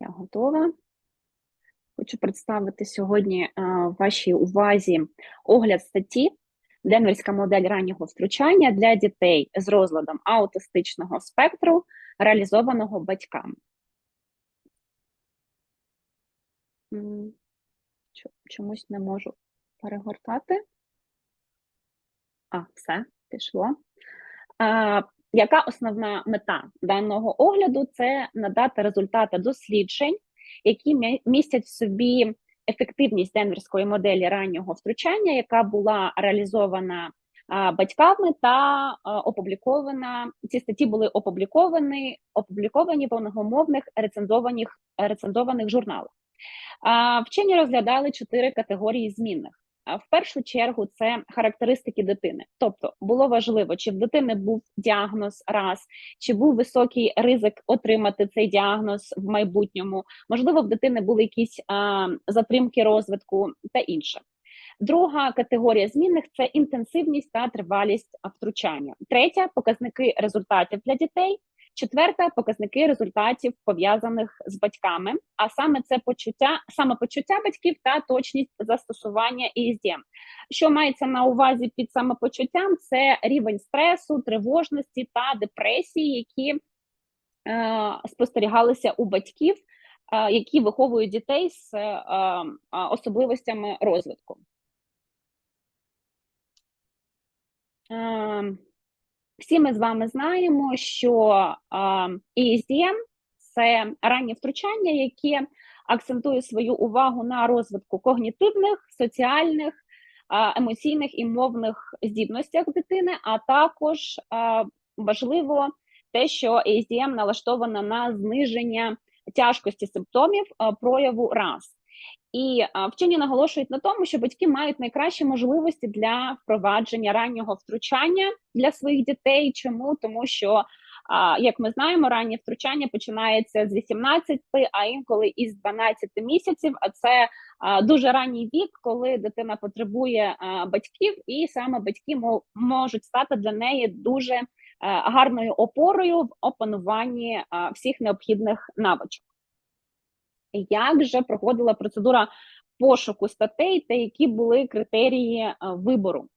Я готова. Хочу представити сьогодні е, вашій увазі огляд статті Денверська модель раннього втручання для дітей з розладом аутистичного спектру, реалізованого батьками. Чомусь не можу перегортати. А, все, пішло. Яка основна мета даного огляду? Це надати результати досліджень, які містять в собі ефективність денверської моделі раннього втручання, яка була реалізована батьками та опублікована. Ці статті були опубліковані, опубліковані в англомовних рецензованих, рецензованих журналах. Вчені розглядали чотири категорії змінних. В першу чергу це характеристики дитини. Тобто було важливо, чи в дитини був діагноз раз, чи був високий ризик отримати цей діагноз в майбутньому. Можливо, в дитини були якісь а, затримки розвитку та інше. Друга категорія змінних це інтенсивність та тривалість втручання. Третя показники результатів для дітей. Четверта показники результатів пов'язаних з батьками, а саме це почуття, самопочуття батьків та точність застосування ІСД. Що мається на увазі під самопочуттям? Це рівень стресу, тривожності та депресії, які е, спостерігалися у батьків, е, які виховують дітей з е, е, особливостями розвитку. Е, всі ми з вами знаємо, що ESDM – це раннє втручання, яке акцентує свою увагу на розвитку когнітивних, соціальних, емоційних і мовних здібностях дитини, а також важливо те, що ESDM налаштована на зниження тяжкості симптомів прояву раз. І вчені наголошують на тому, що батьки мають найкращі можливості для впровадження раннього втручання для своїх дітей. Чому? Тому що, як ми знаємо, раннє втручання починається з 18, а інколи із 12 місяців. А це дуже ранній вік, коли дитина потребує батьків, і саме батьки мо- можуть стати для неї дуже е, гарною опорою в опануванні всіх необхідних навичок як же проходила процедура пошуку статей та які були критерії е, вибору.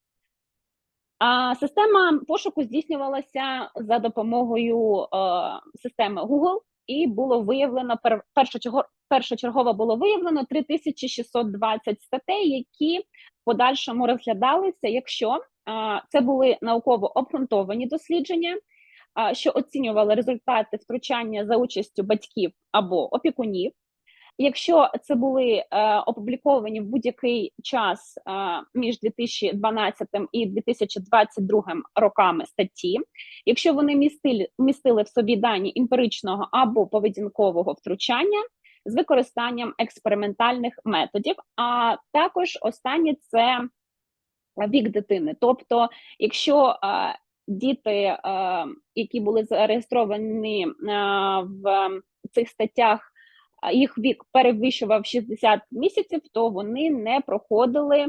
А система пошуку здійснювалася за допомогою е, системи Google, і було виявлено пер, першочерго- першочергово було виявлено 3620 статей, які в подальшому розглядалися, якщо е, це були науково обґрунтовані дослідження, що оцінювали результати втручання за участю батьків або опікунів. Якщо це були е, опубліковані в будь-який час е, між 2012 і 2022 роками статті, якщо вони містили, містили в собі дані емпіричного або поведінкового втручання з використанням експериментальних методів, а також останнє це вік дитини. Тобто, якщо е, діти, е, які були зареєстровані е, в цих статтях, їх вік перевищував 60 місяців, то вони не проходили,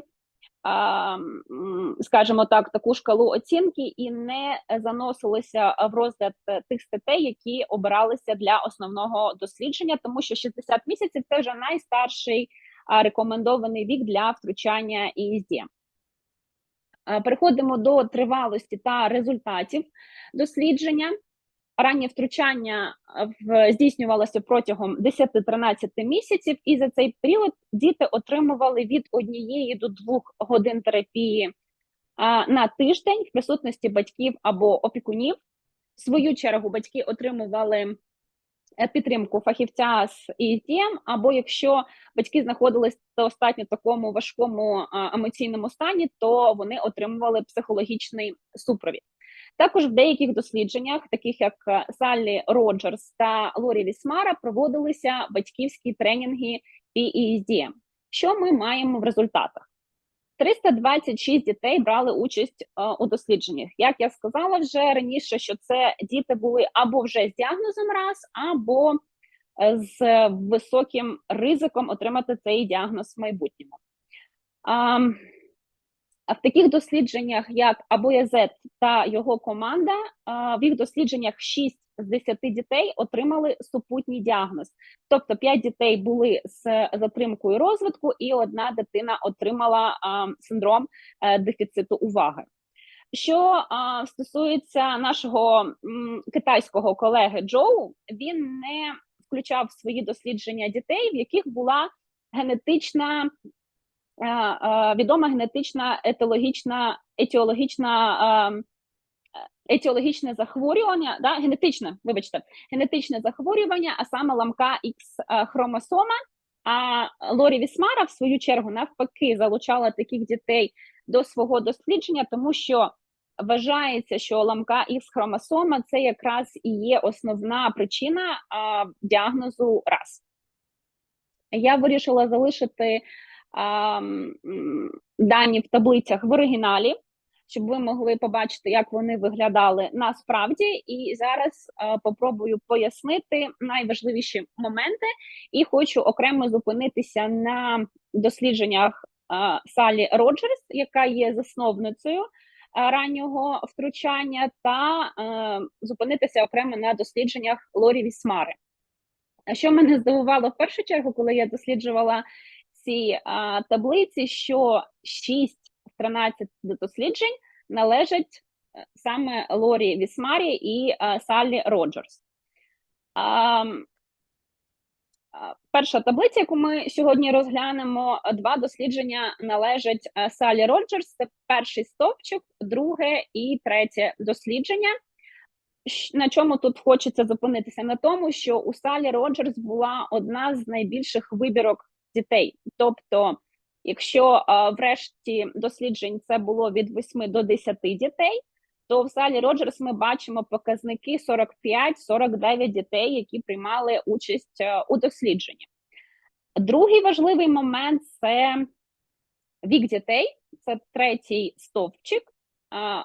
скажімо так, таку шкалу оцінки і не заносилися в розгляд тих статей, які обиралися для основного дослідження, тому що 60 місяців це вже найстарший рекомендований вік для втручання ІСД. Е, Переходимо до тривалості та результатів дослідження. Раннє втручання е, в- здійснювалося протягом 10-13 місяців, і за цей період діти отримували від однієї до двох годин терапії на тиждень в присутності батьків або опікунів. В свою чергу батьки отримували е, підтримку фахівця з ІСДМ, або якщо батьки знаходились достатньо такому важкому емоційному стані, то вони отримували психологічний супровід. Також в деяких дослідженнях, таких як е, Саллі Роджерс та Лорі Вісмара, проводилися батьківські тренінги PESD. Що ми маємо в результатах? 326 дітей брали участь е, у дослідженнях. Як я сказала вже раніше, що це діти були або вже з діагнозом раз, або е, з високим ризиком отримати цей діагноз в майбутньому. В таких дослідженнях, як Абоязет та його команда, в їх дослідженнях 6 з 10 дітей отримали супутній діагноз. Тобто 5 дітей були з затримкою розвитку, і одна дитина отримала синдром е, дефіциту уваги. Що стосується нашого китайського колеги Джоу, він не включав в свої дослідження дітей, в яких була генетична відома генетична етологічна етіологічна. ем, Етіологічне захворювання, да, генетичне, вибачте, генетичне захворювання, а саме ламка X хромосома. А Лорі Вісмара, в свою чергу, навпаки, залучала таких дітей до свого дослідження, тому що вважається, що ламка X хромосома це якраз і є основна причина а, діагнозу РАС. Я вирішила залишити дані в таблицях в оригіналі, щоб ви могли побачити, як вони виглядали насправді. І зараз а, попробую пояснити найважливіші моменти, і хочу окремо зупинитися на дослідженнях Салі Роджерс, яка є засновницею раннього втручання, та е, зупинитися окремо на дослідженнях Лорі Вісмари. Що мене здивувало в першу чергу, коли я досліджувала ці а, таблиці, що 6 з 13 досліджень належать е, саме Лорі Вісмарі і а, Саллі Роджерс. А, перша таблиця, яку ми сьогодні розглянемо, два дослідження належать а, Салі Роджерс. Це перший стовпчик, друге і третє дослідження. На чому тут хочеться зупинитися? На тому, що у Салі Роджерс була одна з найбільших вибірок дітей. Тобто, якщо а, в решті досліджень це було від 8 до 10 дітей, то в Салі Роджерс ми бачимо показники 45-49 дітей, які приймали участь е, у дослідженні. Другий важливий момент це вік дітей, це третій стовпчик.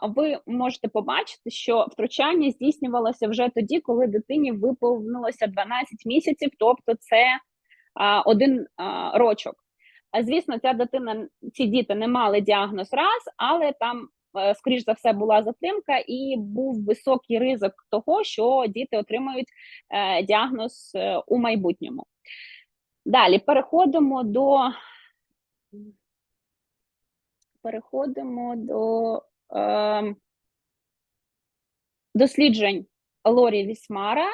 Ви можете побачити, що втручання здійснювалося вже тоді, коли дитині виповнилося 12 місяців, тобто це один рочок. Звісно, ця дитина, ці діти не мали діагноз раз, але там, е, скоріш за все, була затримка, і був високий ризик того, що діти отримають е, діагноз е, у майбутньому. Далі переходимо до переходимо до е, досліджень Лорі Вісмара.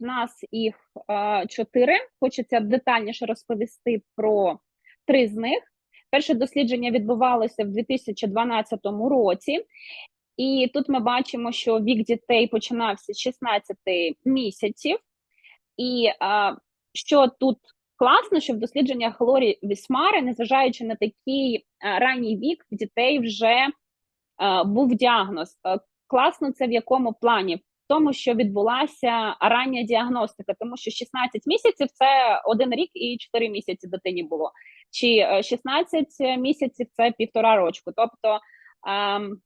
Нас їх е, чотири. Хочеться детальніше розповісти про три з них. Перше дослідження відбувалося в 2012 році, і тут ми бачимо, що вік дітей починався з 16 місяців. І е, що тут класно, що в дослідженнях Лорі Вісмари, незважаючи на такий е, ранній вік, в дітей вже був діагноз. Класно це в якому плані? Тому, що відбулася рання діагностика, тому що 16 місяців це один рік і 4 місяці дитині було, чи е, 16 місяців це півтора рочку. Тобто, ем,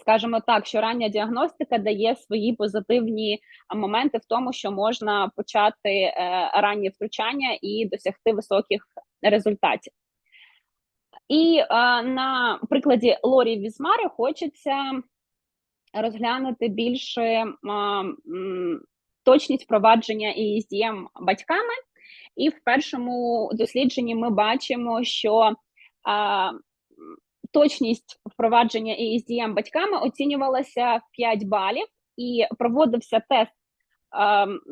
скажімо так, що рання діагностика дає свої позитивні моменти в тому, що можна почати е, раннє втручання і досягти високих результатів. І е, на прикладі Лорі Візмари хочеться розглянути більше точність впровадження ESDM батьками. І в першому дослідженні ми бачимо, що точність впровадження ESDM батьками оцінювалася в 5 балів, і проводився тест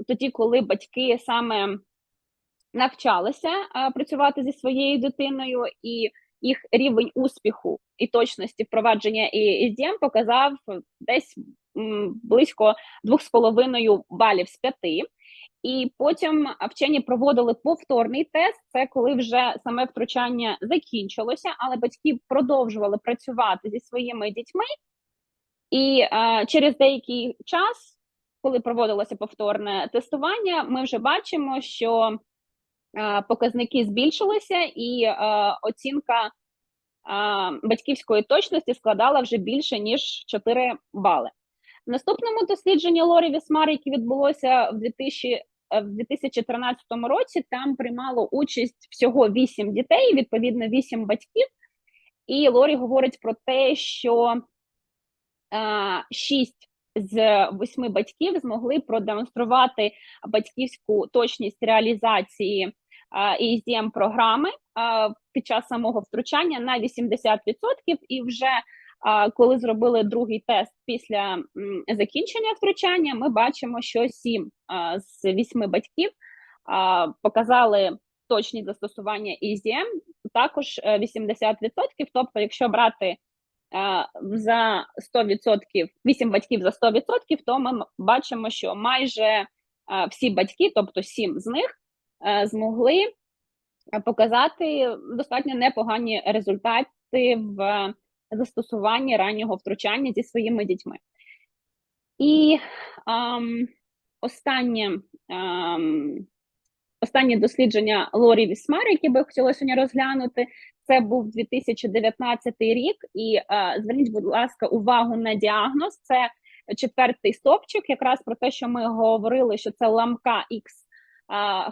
тоді, коли батьки саме навчалися а, працювати зі своєю дитиною, і їх рівень успіху і точності впровадження ESDM показав десь близько 2,5 балів з 5. І потім вчені проводили повторний тест. Це коли вже саме втручання закінчилося, але батьки продовжували працювати зі своїми дітьми. І е, через деякий час, коли проводилося повторне тестування, ми вже бачимо, що показники збільшилися, і е, оцінка батьківської точності складала вже більше ніж 4 бали. В наступному дослідженні Лорі Вісмар, яке відбулося в 2000 е, в 2013 році там приймало участь всього 8 дітей, відповідно 8 батьків. І Лорі говорить про те, що е, шість з восьми батьків змогли продемонструвати батьківську точність реалізації ESDM програми під час самого втручання на 80%, і вже коли зробили другий тест після закінчення втручання, ми бачимо, що сім з вісьми батьків показали точність застосування ESDM, також 80%. Тобто, якщо брати за 100%, 8 батьків за 100%, то ми бачимо, що майже всі батьки, тобто 7 з них, змогли показати достатньо непогані результати в застосуванні раннього втручання зі своїми дітьми. І ем, останнє ем, останнє дослідження Лорі Вісмар, яке би хотіла сьогодні розглянути, це був 2019 рік. І е, зверніть, будь ласка, увагу на діагноз. Це четвертий стопчик, якраз про те, що ми говорили, що це ламка X е,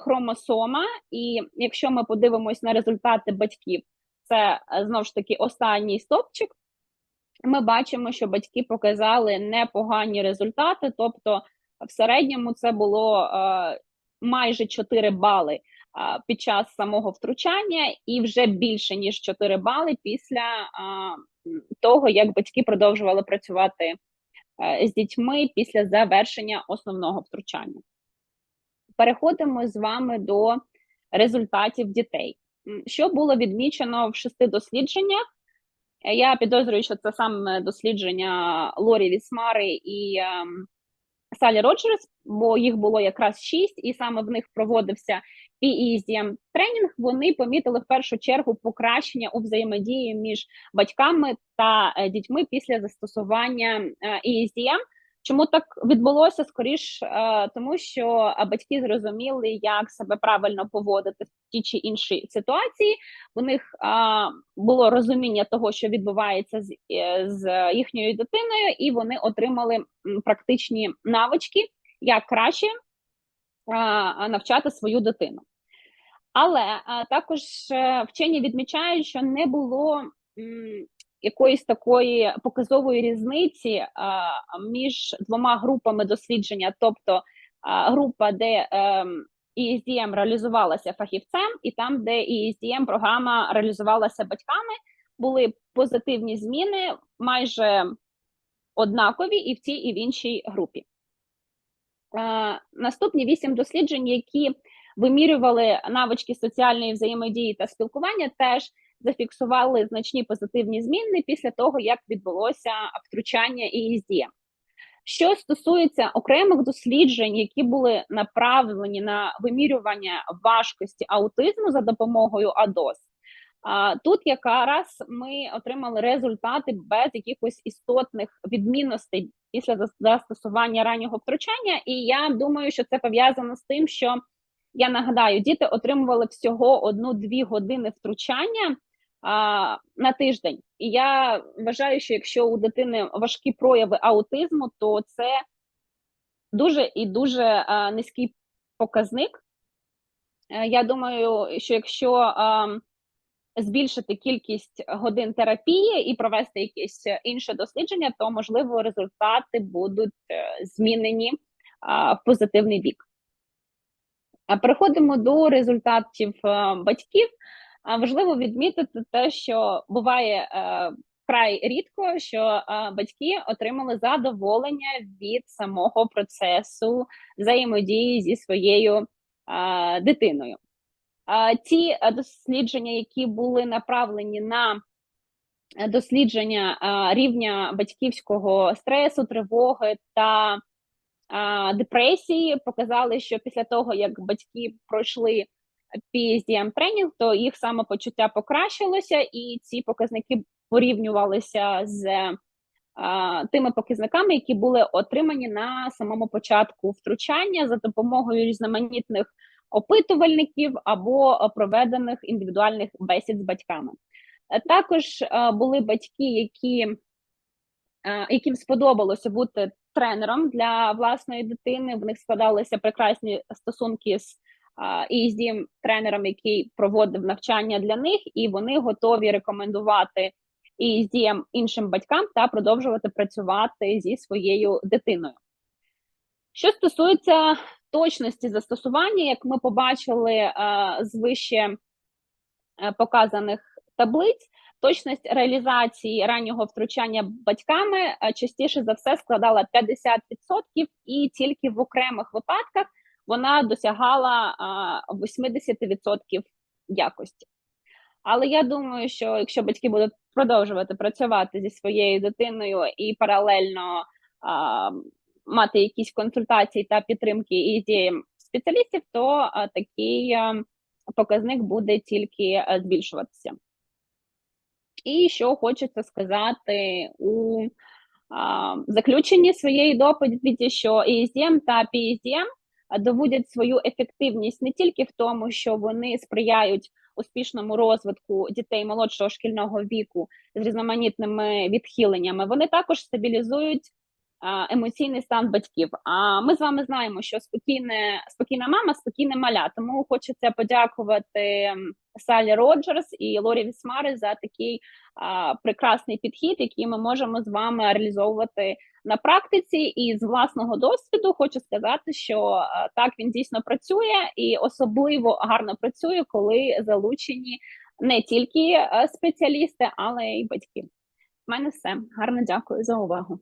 хромосома. І якщо ми подивимось на результати батьків, це е, знову ж таки останній стопчик. Ми бачимо, що батьки показали непогані результати, тобто в середньому це було е, майже 4 бали під час самого втручання, і вже більше ніж 4 бали після того, як батьки продовжували працювати е, з дітьми після завершення основного втручання. Переходимо з вами до результатів дітей. Що було відмічено в шести дослідженнях? Я підозрюю, що це саме дослідження Лорі Вісмари і ем, Салі Роджерс, бо їх було якраз шість, і саме в них проводився PESDM тренінг. Вони помітили в першу чергу покращення у взаємодії між батьками та е, дітьми після застосування ESDM. Чому так відбулося скоріш, е, тому що батьки зрозуміли, як себе правильно поводити в ті чи іншій ситуації. У них було розуміння того, що відбувається з, е, їхньою дитиною, і вони отримали практичні навички, як краще навчати свою дитину. Але також е, вчені відмічають, що не було якоїсь такої показової різниці а, між двома групами дослідження, тобто а, група, де ем, ESDM реалізувалася фахівцем, і там, де ESDM програма реалізувалася батьками, були позитивні зміни майже однакові і в цій, і в іншій групі. Е, наступні вісім досліджень, які вимірювали навички соціальної взаємодії та спілкування, теж зафіксували значні позитивні зміни після того, як відбулося втручання ESD. Що стосується окремих досліджень, які були направлені на вимірювання важкості аутизму за допомогою АДОС, тут якраз ми отримали результати без якихось істотних відмінностей після застосування раннього втручання, і я думаю, що це пов'язано з тим, що я нагадаю, діти отримували всього одну-дві години втручання на тиждень. І я вважаю, що якщо у дитини важкі прояви аутизму, то це дуже і дуже низький показник. Е, я думаю, що якщо збільшити кількість годин терапії і провести якесь інше дослідження, то можливо результати будуть е, змінені в позитивний бік. Переходимо до результатів е, батьків. Важливо відмітити те, що буває е, вкрай рідко, що е, батьки отримали задоволення від самого процесу взаємодії зі своєю дитиною. Ті дослідження, які були направлені на дослідження рівня батьківського стресу, тривоги та депресії, показали, що після того як батьки пройшли PSDM тренінг, то їх самопочуття покращилося, і ці показники порівнювалися з а, тими показниками, які були отримані на самому початку втручання за допомогою різноманітних опитувальників або проведених індивідуальних бесід з батьками. Також а, були батьки, які яким сподобалося бути тренером для власної дитини. В них складалися прекрасні стосунки з ESD тренером, який проводив навчання для них, і вони готові рекомендувати і діям іншим батькам та продовжувати працювати зі своєю дитиною. Що стосується точності застосування, як ми побачили з вище е, показаних таблиць, точність реалізації раннього втручання батьками е, частіше за все складала 50%, і тільки в окремих випадках вона досягала 80% якості. Але я думаю, що якщо батьки будуть продовжувати працювати зі своєю дитиною і паралельно а, мати якісь консультації та підтримки діям спеціалістів, то а, такий а, показник буде тільки а, збільшуватися. І що хочеться сказати у а, заключенні своєї доповіді, що ESDM та PSDM доводять свою ефективність не тільки в тому, що вони сприяють успішному розвитку дітей молодшого шкільного віку з різноманітними відхиленнями, вони також стабілізують емоційний стан батьків. А ми з вами знаємо, що спокійне, спокійна мама, спокійне маля. Тому хочеться подякувати Салі Роджерс і Лорі Вісмари за такий а, прекрасний підхід, який ми можемо з вами реалізовувати на практиці. І з власного досвіду хочу сказати, що а, так він дійсно працює, і особливо гарно працює, коли залучені не тільки спеціалісти, але й батьки. У мене все гарно дякую за увагу.